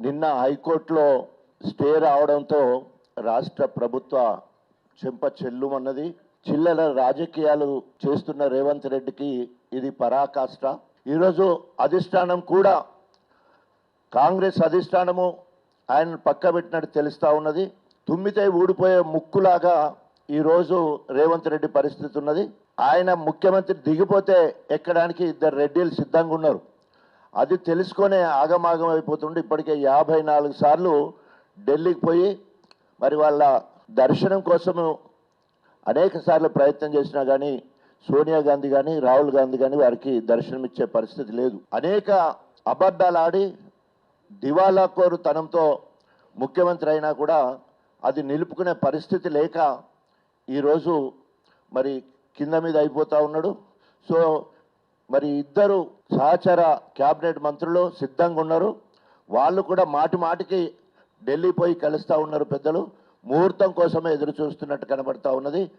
నిన్న హైకోర్టులో స్టే రావడంతో రాష్ట్ర ప్రభుత్వ చెంప చెల్లుమన్నది. చిల్లర రాజకీయాలు చేస్తున్న రేవంత్ రెడ్డికి ఇది పరాకాష్ట. ఈరోజు అధిష్టానం కూడా కాంగ్రెస్ అధిష్టానము ఆయన పక్క పెట్టినట్టు తెలుస్తా ఉన్నది. తుమ్మితే ఊడిపోయే ముక్కులాగా ఈరోజు రేవంత్ రెడ్డి పరిస్థితి ఉన్నది. ఆయన ముఖ్యమంత్రి దిగిపోతే ఎక్కడానికి ఇద్దరు రెడ్డిలు సిద్ధంగా ఉన్నారు. అది తెలుసుకునే ఆగమాగం అయిపోతుండే ఇప్పటికే యాభై నాలుగు సార్లు ఢిల్లీకి పోయి మరి వాళ్ళ దర్శనం కోసము అనేక సార్లు ప్రయత్నం చేసినా కానీ సోనియా గాంధీ కానీ రాహుల్ గాంధీ కానీ వారికి దర్శనం ఇచ్చే పరిస్థితి లేదు. అనేక అబద్ధాలు ఆడి దివాలా కోరుతనంతో ముఖ్యమంత్రి అయినా కూడా అది నిలుపుకునే పరిస్థితి లేక ఈరోజు మరి కింద మీద అయిపోతూ ఉన్నాడు. సో మరి ఇద్దరు సహచర క్యాబినెట్ మంత్రులు సిద్ధంగా ఉన్నారు. వాళ్ళు కూడా మాటి మాటికి ఢిల్లీ పోయి కలుస్తూ ఉన్నారు పెద్దలు. ముహూర్తం కోసమే ఎదురు చూస్తున్నట్టు కనబడతా ఉన్నది.